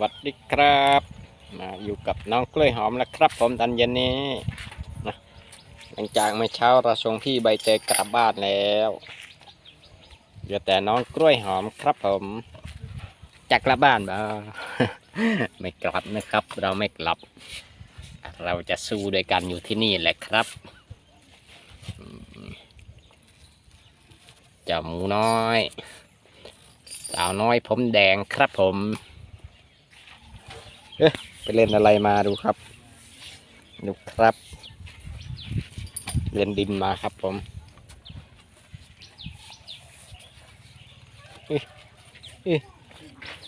วัสดีครับมาอยู่กับน้องกล้วยหอมแล้วครับ ผมตอนเย็นนี้นะหลังจากเมื่อเช้าเราส่งพี่ใบเตยกลับบ้านแล้วเหลือแต่น้องกล้วยหอมครับผมจะกลับบ้านบ่ไม่กลับนะครับ เราไม่กลับ เราจะสู้ด้วยกันอยู่ที่นี่แหละครับเจ้าหมูน้อยสาวน้อยผมแดงครับผม เอ๊ะไปเล่นอะไรมาดูครับ ดูครับ เล่นดินมาครับผม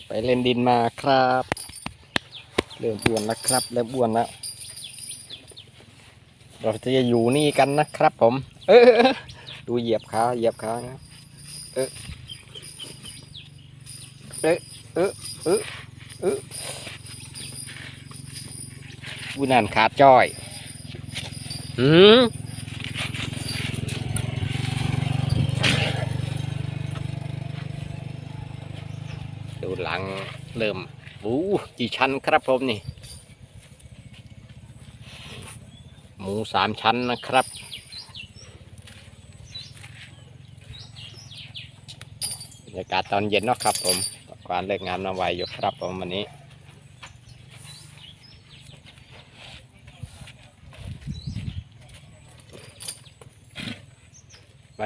ไปเล่นดินมาครับ เริ่มอ้วนแล้วครับ เริ่มอ้วนแล้วเราจะอยู่นี่กันนะครับ ผม เออดูเหยียบขาเหยียบขานะเออเออเออเออ เออบุนันขาดจ้อยหืมดูหลังเริ่มอู้กี่ชั้นครับผมนี่ หมูสามชั้นนะครับบรรยากาศตอนเย็นเนาะครับผมการเลิกงานมาไวอยู่ครับผมวันนี้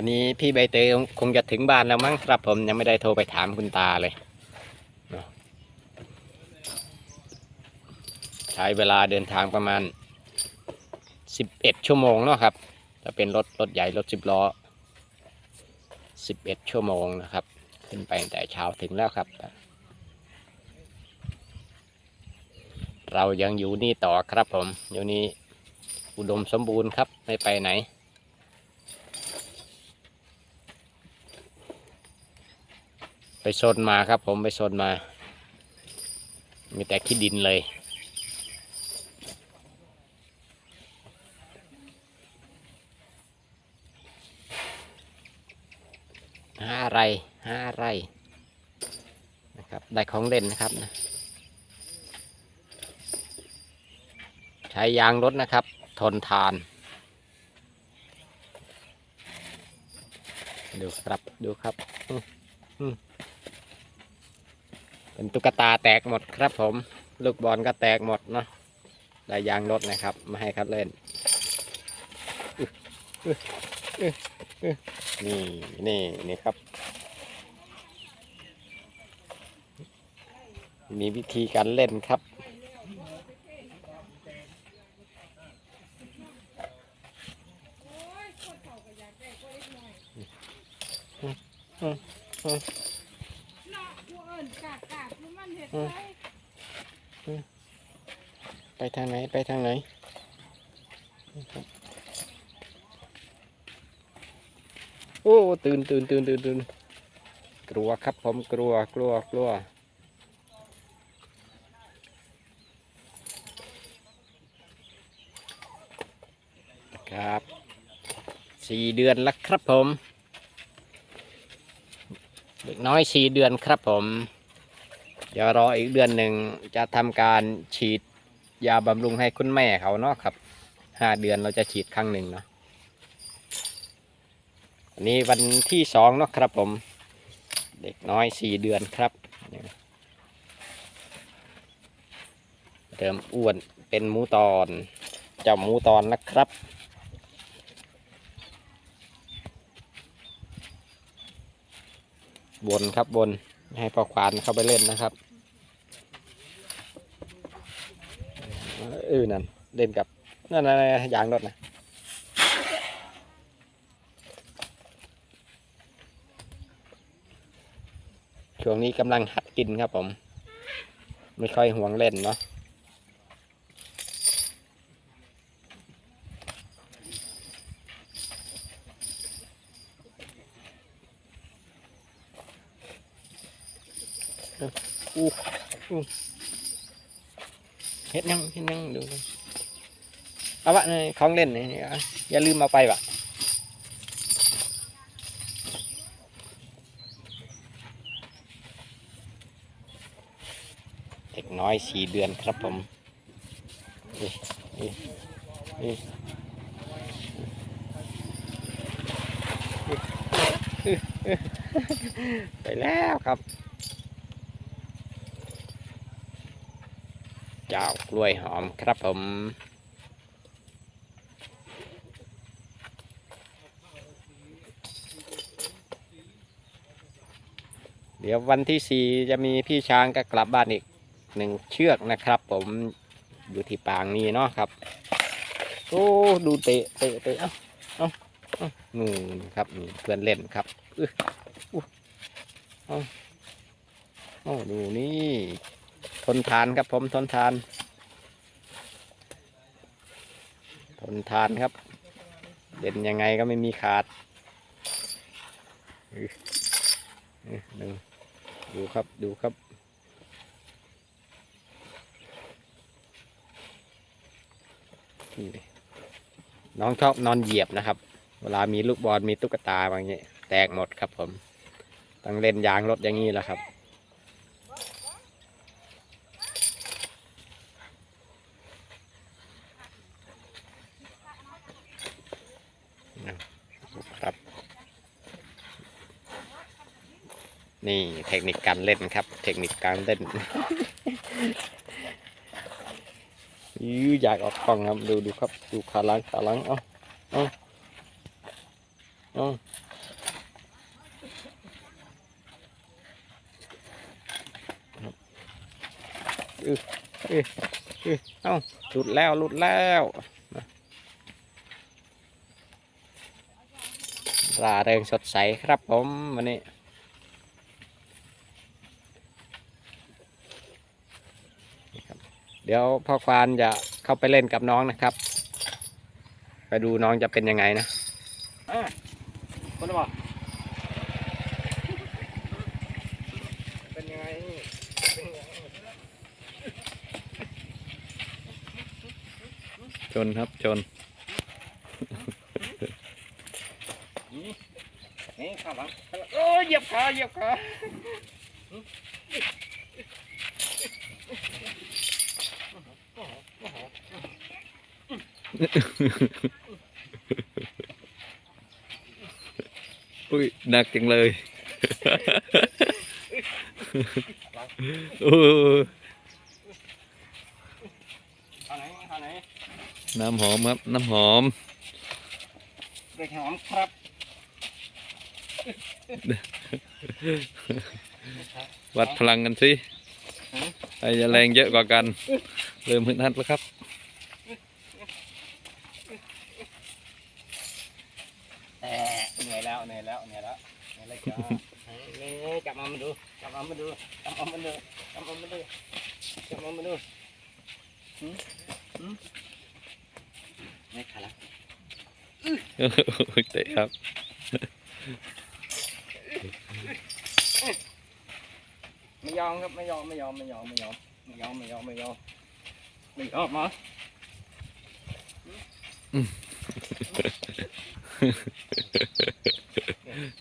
วันนี้พี่ใบเตยคงจะถึงบ้านแล้วมั้งครับผมยังไม่ได้โทรไปถามคุณตาเลย ใช้เวลาเดินทางประมาณ 11 ชั่วโมงเนาะครับถ้าเป็นรถรถใหญ่รถสิบล้อ 11 ชั่วโมงนะครับ ขึ้นไปแต่เช้าถึงแล้วครับ เรายังอยู่นี่ต่อครับผมอยู่นี่อุดมสมบูรณ์ครับไม่ไปไหน ไป ชนมาครับ ผมไปชนมา มีแต่ขี้ดินเลยหาอะไรหาอะไรนะครับ ได้ของเล่นนะครับนะใช้ยางรถนะครับ ทนทาน ดูครับ ดูครับ อืมอืม เป็นตุ๊กตาแตกหมดครับผม ลูกบอลก็แตกหมดเนาะได้ยางรถนะครับม่ให้ครับเล่น นี่นี่นี่ครับ มีวิธีการเล่นครับเนาะกูเอิ้นกากากๆมันเฮ็ดไสไปทางไหน ไปทางไหนโอ้ตื่นตื่นตื่นตื่นตื่นกลัวครับผมกลัวกลัวกลัวครับสี่เดือนแล้วครับผม เด็กน้อยสีเดือนครับผม เดี๋ยวรออีกเดือนหนึ่งจะทำการฉีดยาบำรุงให้คุณแม่เขาเนาะครับห้าเดือนเราจะฉีดครั้งหนึ่งเนาะวันนี้วันที่สองเนาะครับผม เด็กน้อยสี่เดือนครับเริ่มอ้วนเป็นหมูตอนเจ้าหมูตอนนะครับ บนครับบนให้พอควานเข้าไปเล่นนะครับเออนั่นเล่นกับนั่นนั่นนั่นยางรถนะช่วงนี้กำลังหัดกินครับผม ไม่ค่อยห่วงเล่นเนาะ อู้อู้เฮ็ดยังเฮ็ดยังดูเอาวะนี่ของเล่นนี่อะอย่าลืมเอาไปวะเด็กน้อยสี่เดือนครับผมนี่นี่นี่ไปแล้วครับ เจ้ากล้วยหอมครับผมเดี๋ยววันที่สี่จะมีพี่ช้างก็กลับบ้านอีกหนึ่งเชือกนะครับ ผมอยู่ที่ปางนี้เนาะครับโอ้ดูเตะเตะเตะเอ้าเอ้านู่นครับนี่เพื่อนเล่นครับอื้ออู้เอ้าโอ้ดูนี่ นทานครับผมทนทาน ทนทานครับ เด่นยังไงก็ไม่มีขาดหนึ่งดูครับดูครับ น้องชอบนอนเหยียบนะครับ เวลามีลูกบอลมีตุ๊กตาบางอย่างแตกหมดครับผม ต้องเล่นยางรถอย่างนี้แหละครับ นี่เทคนิคการเล่นครับ เทคนิคการเล่นยื้ออยากออกกล้องครับดูดูครับ ดูขาลังขาลังเอ้าเอ้าเอ้าครับอื้ออื้ออเอ้าหลุดแล้วหลุดแล้วราเริงสดใสครับผมวันนี้ เดี๋ยวพ่อควานจะเข้าไปเล่นกับน้องนะครับ ไปดูน้องจะเป็นยังไงนะคนละบอกเป็นยังไงชนครับชนนี่ข้างหลังโอ้ยเหยียบขาเหยียบขา อุ้ยหนักจังเลยโอ้ข้างไหนข้างไหนน้ำหอมครับ น้ำหอมเด็กหอมครับวัดพลังกันสิใครจะแรงเยอะกว่ากัน เริ่มขึ้นทัดแล้วครับ แต่ เหนื่อยแล้วเหนื่อยแล้วเหนื่อยแล้วเหนื่อยแล้วจ้านี่กลับมามาดูกลับมามาดูกลับมามาดูกลับมามาดูกลับมามาดูหืมหืมไม่ขาดแล้วเตะครับไม่ยอมครับไม่ยอมไม่ยอมไม่ยอมไม่ยอมไม่ยอมไม่ยอมไม่ยอมไม่ยอมมา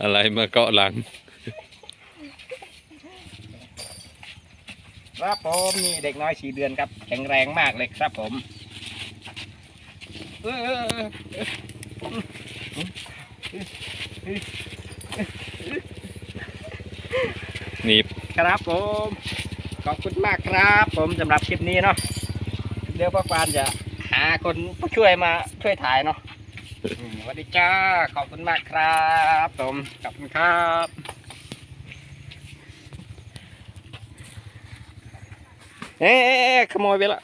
อะไรมาเกาะหลังครับผมนี่เด็กน้อยสี่เดือนครับ แข็งแรงมากเลยครับผมเออเออเออหนีบครับผม ขอบคุณมากครับผมสำหรับคลิปนี้เนาะเดี๋ยวพ่อควานจะหาคนผู้ช่วยมาช่วยถ่ายเนาะอืมส วัสดีจ้า ขอบคุณมากครับผมขอบคุณครับเอ๊ะขโมยไปละ